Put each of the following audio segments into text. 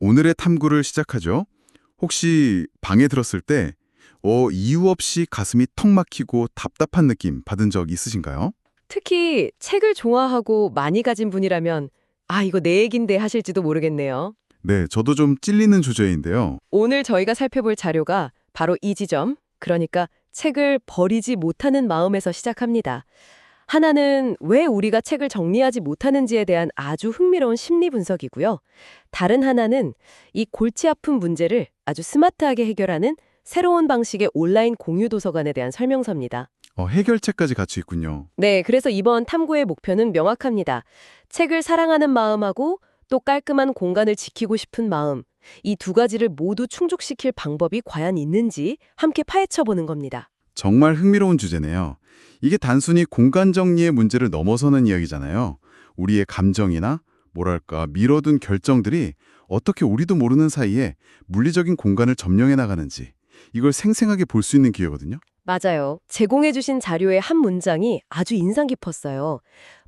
오늘의 탐구를 시작하죠. 혹시 방에 들었을 때 어, 이유 없이 가슴이 턱 막히고 답답한 느낌 받은 적 있으신가요? 특히 책을 좋아하고 많이 가진 분이라면 아, 이거 내 얘긴데 하실지도 모르겠네요. 네, 저도 좀 찔리는 주제인데요. 오늘 저희가 살펴볼 자료가 바로 이 지점, 그러니까 책을 버리지 못하는 마음에서 시작합니다. 하나는 왜 우리가 책을 정리하지 못하는지에 대한 아주 흥미로운 심리 분석이고요. 다른 하나는 이 골치 아픈 문제를 아주 스마트하게 해결하는 새로운 방식의 온라인 공유 도서관에 대한 설명서입니다. 어, 해결책까지 같이 있군요. 네, 그래서 이번 탐구의 목표는 명확합니다. 책을 사랑하는 마음하고 또 깔끔한 공간을 지키고 싶은 마음, 이 두 가지를 모두 충족시킬 방법이 과연 있는지 함께 파헤쳐 보는 겁니다. 정말 흥미로운 주제네요. 이게 단순히 공간 정리의 문제를 넘어서는 이야기잖아요. 우리의 감정이나 뭐랄까 미뤄둔 결정들이 어떻게 우리도 모르는 사이에 물리적인 공간을 점령해 나가는지 이걸 생생하게 볼 수 있는 기회거든요. 맞아요. 제공해 주신 자료의 한 문장이 아주 인상 깊었어요.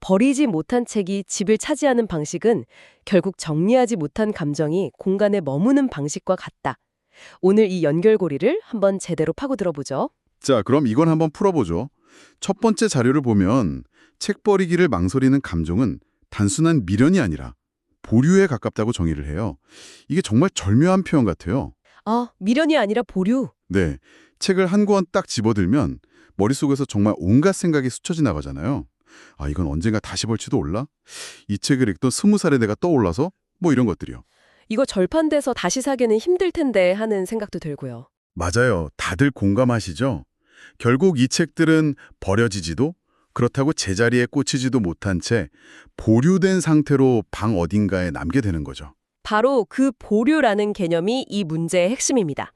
버리지 못한 책이 집을 차지하는 방식은 결국 정리하지 못한 감정이 공간에 머무는 방식과 같다. 오늘 이 연결고리를 한번 제대로 파고 들어 보죠. 자, 그럼 이건 한번 풀어보죠. 첫 번째 자료를 보면 책 버리기를 망설이는 감정은 단순한 미련이 아니라 보류에 가깝다고 정의를 해요. 이게 정말 절묘한 표현 같아요. 아, 미련이 아니라 보류. 네, 책을 한 권 딱 집어들면 머릿속에서 정말 온갖 생각이 스쳐 지나가잖아요. 아, 이건 언젠가 다시 볼지도 몰라? 이 책을 읽던 스무 살의 내가 떠올라서 뭐 이런 것들이요. 이거 절판돼서 다시 사기는 힘들 텐데 하는 생각도 들고요. 맞아요. 다들 공감하시죠? 결국 이 책들은 버려지지도 그렇다고 제자리에 꽂히지도 못한 채 보류된 상태로 방 어딘가에 남게 되는 거죠. 바로 그 보류라는 개념이 이 문제의 핵심입니다.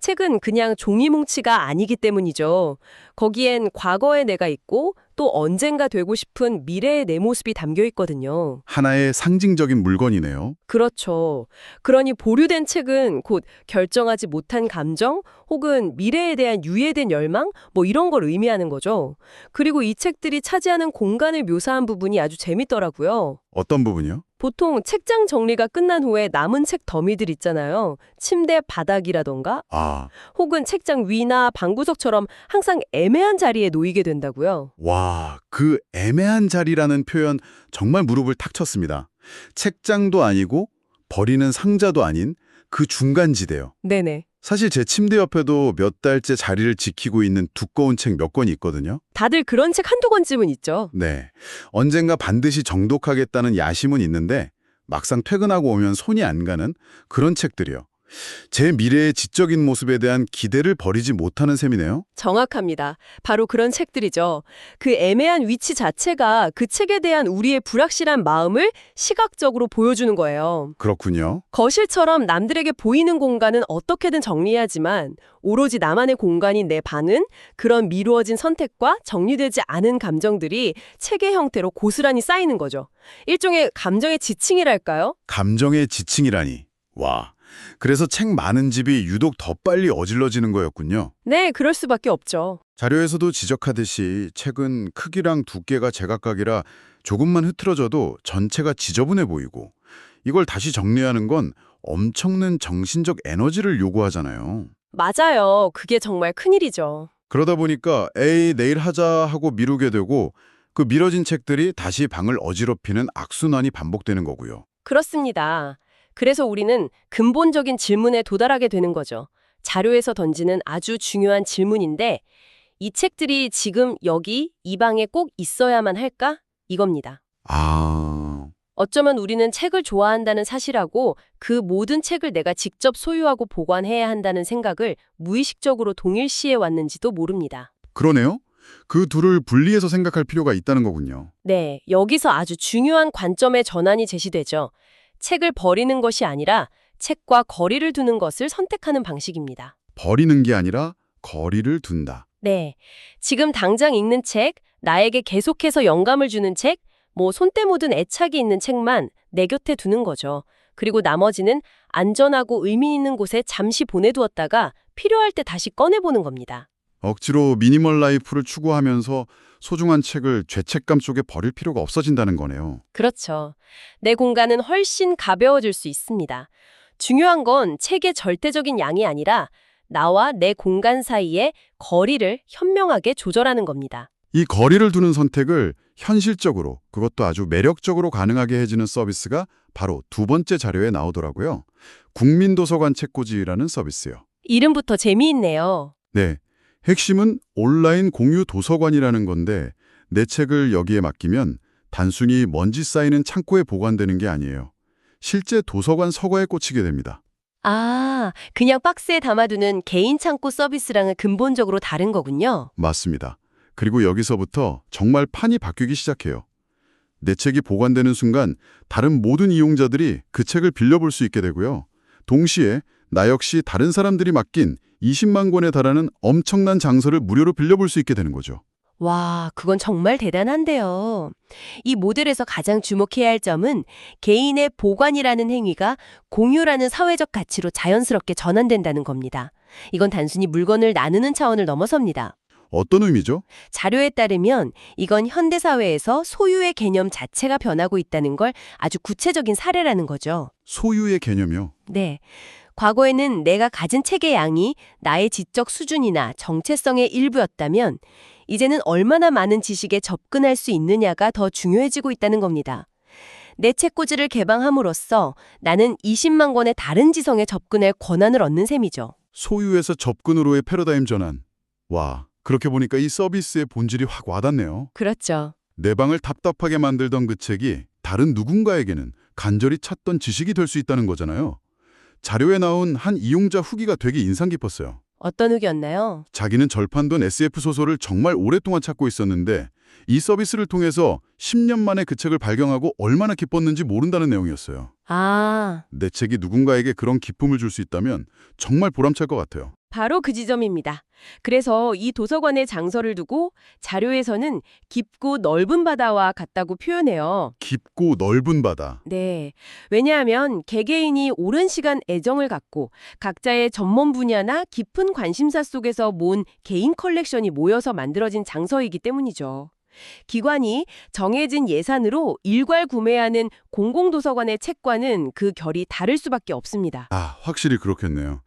책은 그냥 종이 뭉치가 아니기 때문이죠. 거기엔 과거의 내가 있고 또 언젠가 되고 싶은 미래의 내 모습이 담겨 있거든요. 하나의 상징적인 물건이네요. 그렇죠. 그러니 보류된 책은 곧 결정하지 못한 감정 혹은 미래에 대한 유예된 열망 뭐 이런 걸 의미하는 거죠. 그리고 이 책들이 차지하는 공간을 묘사한 부분이 아주 재밌더라고요. 어떤 부분이요? 보통 책장 정리가 끝난 후에 남은 책 더미들 있잖아요. 침대 바닥이라던가 아, 혹은 책장 위나 방구석처럼 항상 애매한 자리에 놓이게 된다고요. 와, 그 애매한 자리라는 표현 정말 무릎을 탁 쳤습니다. 책장도 아니고 버리는 상자도 아닌 그 중간지대요. 네네. 사실 제 침대 옆에도 몇 달째 자리를 지키고 있는 두꺼운 책 몇 권이 있거든요. 다들 그런 책 한두 권쯤은 있죠. 네. 언젠가 반드시 정독하겠다는 야심은 있는데 막상 퇴근하고 오면 손이 안 가는 그런 책들이요. 제 미래의 지적인 모습에 대한 기대를 버리지 못하는 셈이네요. 정확합니다. 바로 그런 책들이죠. 그 애매한 위치 자체가 그 책에 대한 우리의 불확실한 마음을 시각적으로 보여주는 거예요. 그렇군요. 거실처럼 남들에게 보이는 공간은 어떻게든 정리하지만 오로지 나만의 공간인 내 방은 그런 미루어진 선택과 정리되지 않은 감정들이 책의 형태로 고스란히 쌓이는 거죠. 일종의 감정의 지층이랄까요? 감정의 지층이라니. 와. 그래서 책 많은 집이 유독 더 빨리 어질러지는 거였군요. 네, 그럴 수밖에 없죠. 자료에서도 지적하듯이 책은 크기랑 두께가 제각각이라 조금만 흐트러져도 전체가 지저분해 보이고 이걸 다시 정리하는 건 엄청난 정신적 에너지를 요구하잖아요. 맞아요. 그게 정말 큰일이죠. 그러다 보니까 에이 내일 하자 하고 미루게 되고 그 미뤄진 책들이 다시 방을 어지럽히는 악순환이 반복되는 거고요. 그렇습니다. 그래서 우리는 근본적인 질문에 도달하게 되는 거죠. 자료에서 던지는 아주 중요한 질문인데 이 책들이 지금 여기 이 방에 꼭 있어야만 할까? 이겁니다. 아... 어쩌면 우리는 책을 좋아한다는 사실하고 그 모든 책을 내가 직접 소유하고 보관해야 한다는 생각을 무의식적으로 동일시해 왔는지도 모릅니다. 그러네요. 그 둘을 분리해서 생각할 필요가 있다는 거군요. 네, 여기서 아주 중요한 관점의 전환이 제시되죠. 책을 버리는 것이 아니라 책과 거리를 두는 것을 선택하는 방식입니다. 버리는 게 아니라 거리를 둔다. 네. 지금 당장 읽는 책, 나에게 계속해서 영감을 주는 책, 뭐 손때 묻은 애착이 있는 책만 내 곁에 두는 거죠. 그리고 나머지는 안전하고 의미 있는 곳에 잠시 보내두었다가 필요할 때 다시 꺼내보는 겁니다. 억지로 미니멀 라이프를 추구하면서 소중한 책을 죄책감 속에 버릴 필요가 없어진다는 거네요. 그렇죠. 내 공간은 훨씬 가벼워질 수 있습니다. 중요한 건 책의 절대적인 양이 아니라 나와 내 공간 사이의 거리를 현명하게 조절하는 겁니다. 이 거리를 두는 선택을 현실적으로 그것도 아주 매력적으로 가능하게 해주는 서비스가 바로 두 번째 자료에 나오더라고요. 국민도서관 책꽂이라는 서비스요. 이름부터 재미있네요. 네, 핵심은 온라인 공유 도서관이라는 건데 내 책을 여기에 맡기면 단순히 먼지 쌓이는 창고에 보관되는 게 아니에요. 실제 도서관 서가에 꽂히게 됩니다. 아, 그냥 박스에 담아두는 개인 창고 서비스랑은 근본적으로 다른 거군요. 맞습니다. 그리고 여기서부터 정말 판이 바뀌기 시작해요. 내 책이 보관되는 순간 다른 모든 이용자들이 그 책을 빌려볼 수 있게 되고요. 동시에 나 역시 다른 사람들이 맡긴 20만 권에 달하는 엄청난 장서를 무료로 빌려볼 수 있게 되는 거죠. 와, 그건 정말 대단한데요. 이 모델에서 가장 주목해야 할 점은 개인의 보관이라는 행위가 공유라는 사회적 가치로 자연스럽게 전환된다는 겁니다. 이건 단순히 물건을 나누는 차원을 넘어섭니다. 어떤 의미죠? 자료에 따르면 이건 현대사회에서 소유의 개념 자체가 변하고 있다는 걸 아주 구체적인 사례라는 거죠. 소유의 개념이요. 네. 과거에는 내가 가진 책의 양이 나의 지적 수준이나 정체성의 일부였다면 이제는 얼마나 많은 지식에 접근할 수 있느냐가 더 중요해지고 있다는 겁니다. 내 책꽂이를 개방함으로써 나는 20만 권의 다른 지성에 접근할 권한을 얻는 셈이죠. 소유에서 접근으로의 패러다임 전환. 와, 그렇게 보니까 이 서비스의 본질이 확 와닿네요. 그렇죠. 내 방을 답답하게 만들던 그 책이 다른 누군가에게는 간절히 찾던 지식이 될 수 있다는 거잖아요. 자료에 나온 한 이용자 후기가 되게 인상 깊었어요. 어떤 후기였나요? 자기는 절판돈 SF 소설을 정말 오랫동안 찾고 있었는데 이 서비스를 통해서 10년 만에 그 책을 발견하고 얼마나 기뻤는지 모른다는 내용이었어요. 아, 내 책이 누군가에게 그런 기쁨을 줄 수 있다면 정말 보람찰 것 같아요. 바로 그 지점입니다. 그래서 이 도서관에 장서를 두고 자료에서는 깊고 넓은 바다와 같다고 표현해요. 깊고 넓은 바다. 네. 왜냐하면 개개인이 오랜 시간 애정을 갖고 각자의 전문 분야나 깊은 관심사 속에서 모은 개인 컬렉션이 모여서 만들어진 장서이기 때문이죠. 기관이 정해진 예산으로 일괄 구매하는 공공도서관의 책과는 그 결이 다를 수밖에 없습니다. 아, 확실히 그렇겠네요.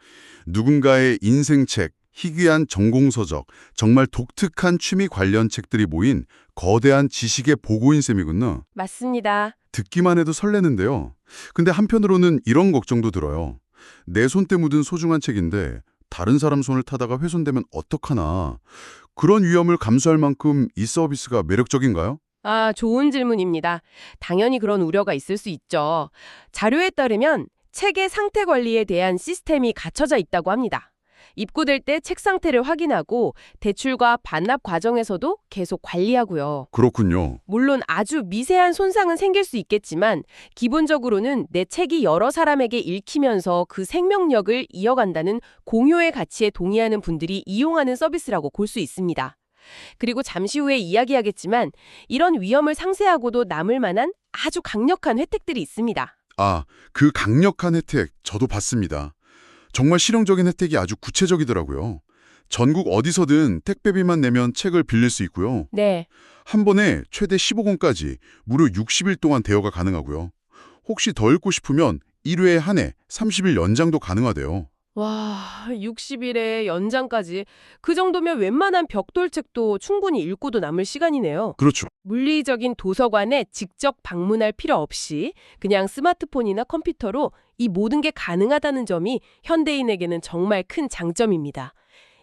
누군가의 인생책, 희귀한 전공서적, 정말 독특한 취미 관련 책들이 모인 거대한 지식의 보고인 셈이군요. 맞습니다. 듣기만 해도 설레는데요. 근데 한편으로는 이런 걱정도 들어요. 내 손때 묻은 소중한 책인데 다른 사람 손을 타다가 훼손되면 어떡하나. 그런 위험을 감수할 만큼 이 서비스가 매력적인가요? 아, 좋은 질문입니다. 당연히 그런 우려가 있을 수 있죠. 자료에 따르면 책의 상태 관리에 대한 시스템이 갖춰져 있다고 합니다. 입고될 때 책 상태를 확인하고 대출과 반납 과정에서도 계속 관리하고요. 그렇군요. 물론 아주 미세한 손상은 생길 수 있겠지만 기본적으로는 내 책이 여러 사람에게 읽히면서 그 생명력을 이어간다는 공유의 가치에 동의하는 분들이 이용하는 서비스라고 볼 수 있습니다. 그리고 잠시 후에 이야기하겠지만 이런 위험을 상쇄하고도 남을 만한 아주 강력한 혜택들이 있습니다. 아, 그 강력한 혜택 저도 봤습니다. 정말 실용적인 혜택이 아주 구체적이더라고요. 전국 어디서든 택배비만 내면 책을 빌릴 수 있고요. 네. 한 번에 최대 15권까지 무려 60일 동안 대여가 가능하고요. 혹시 더 읽고 싶으면 1회에 한 해 30일 연장도 가능하대요. 와, 60일에 연장까지. 그 정도면 웬만한 벽돌책도 충분히 읽고도 남을 시간이네요. 그렇죠. 물리적인 도서관에 직접 방문할 필요 없이 그냥 스마트폰이나 컴퓨터로 이 모든 게 가능하다는 점이 현대인에게는 정말 큰 장점입니다.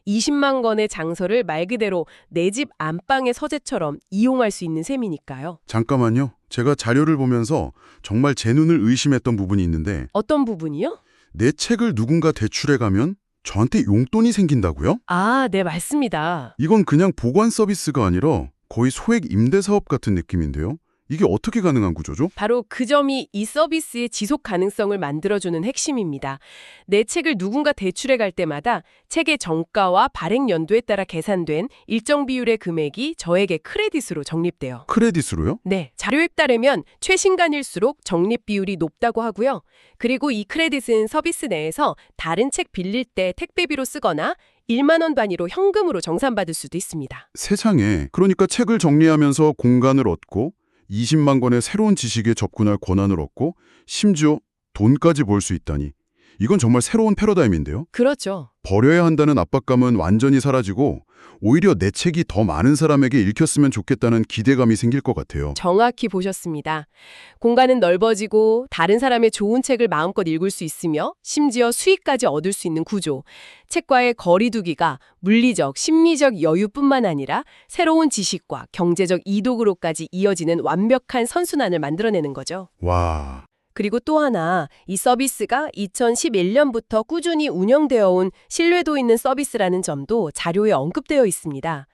20만 권의 장서를 말 그대로 내 집 안방의 서재처럼 이용할 수 있는 셈이니까요. 잠깐만요. 제가 자료를 보면서 정말 제 눈을 의심했던 부분이 있는데 어떤 부분이요? 내 책을 누군가 대출해 가면 저한테 용돈이 생긴다고요? 아, 네, 맞습니다. 이건 그냥 보관 서비스가 아니라 거의 소액 임대 사업 같은 느낌인데요. 이게 어떻게 가능한 구조죠? 바로 그 점이 이 서비스의 지속 가능성을 만들어주는 핵심입니다. 내 책을 누군가 대출해 갈 때마다 책의 정가와 발행 연도에 따라 계산된 일정 비율의 금액이 저에게 크레딧으로 적립돼요. 크레딧으로요? 네, 자료에 따르면 최신간일수록 적립 비율이 높다고 하고요. 그리고 이 크레딧은 서비스 내에서 다른 책 빌릴 때 택배비로 쓰거나 1만 원 단위로 현금으로 정산받을 수도 있습니다. 세상에. 그러니까 책을 정리하면서 공간을 얻고 20만 권의 새로운 지식에 접근할 권한을 얻고 심지어 돈까지 벌 수 있다니. 이건 정말 새로운 패러다임인데요. 그렇죠. 버려야 한다는 압박감은 완전히 사라지고 오히려 내 책이 더 많은 사람에게 읽혔으면 좋겠다는 기대감이 생길 것 같아요. 정확히 보셨습니다. 공간은 넓어지고 다른 사람의 좋은 책을 마음껏 읽을 수 있으며 심지어 수익까지 얻을 수 있는 구조. 책과의 거리두기가 물리적, 심리적 여유뿐만 아니라 새로운 지식과 경제적 이독으로까지 이어지는 완벽한 선순환을 만들어내는 거죠. 와, 그리고 또 하나, 이 서비스가 2011년부터 꾸준히 운영되어 온 신뢰도 있는 서비스라는 점도 자료에 언급되어 있습니다.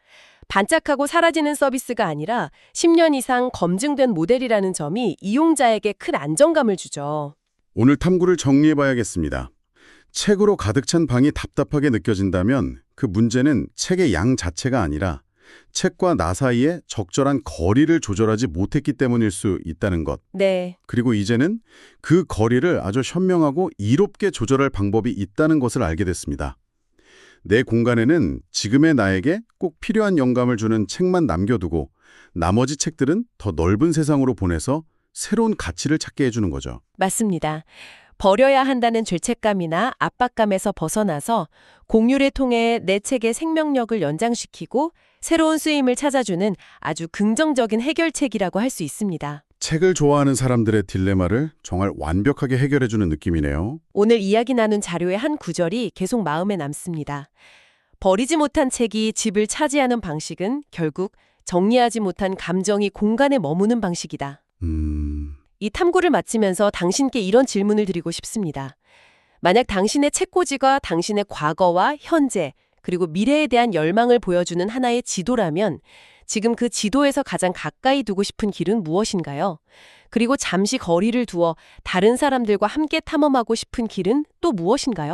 반짝하고 사라지는 서비스가 아니라 10년 이상 검증된 모델이라는 점이 이용자에게 큰 안정감을 주죠. 오늘 탐구를 정리해봐야겠습니다. 책으로 가득 찬 방이 답답하게 느껴진다면 그 문제는 책의 양 자체가 아니라 책과 나 사이에 적절한 거리를 조절하지 못했기 때문일 수 있다는 것. 네, 그리고 이제는 그 거리를 아주 현명하고 이롭게 조절할 방법이 있다는 것을 알게 됐습니다. 내 공간에는 지금의 나에게 꼭 필요한 영감을 주는 책만 남겨두고 나머지 책들은 더 넓은 세상으로 보내서 새로운 가치를 찾게 해주는 거죠. 맞습니다. 버려야 한다는 죄책감이나 압박감에서 벗어나서 공유를 통해 내 책의 생명력을 연장시키고 새로운 쓰임을 찾아주는 아주 긍정적인 해결책이라고 할 수 있습니다. 책을 좋아하는 사람들의 딜레마를 정말 완벽하게 해결해주는 느낌이네요. 오늘 이야기 나눈 자료의 한 구절이 계속 마음에 남습니다. 버리지 못한 책이 집을 차지하는 방식은 결국 정리하지 못한 감정이 공간에 머무는 방식이다. 음... 이 탐구를 마치면서 당신께 이런 질문을 드리고 싶습니다. 만약 당신의 책꽂이가 당신의 과거와 현재, 그리고 미래에 대한 열망을 보여주는 하나의 지도라면 지금 그 지도에서 가장 가까이 두고 싶은 길은 무엇인가요? 그리고 잠시 거리를 두어 다른 사람들과 함께 탐험하고 싶은 길은 또 무엇인가요?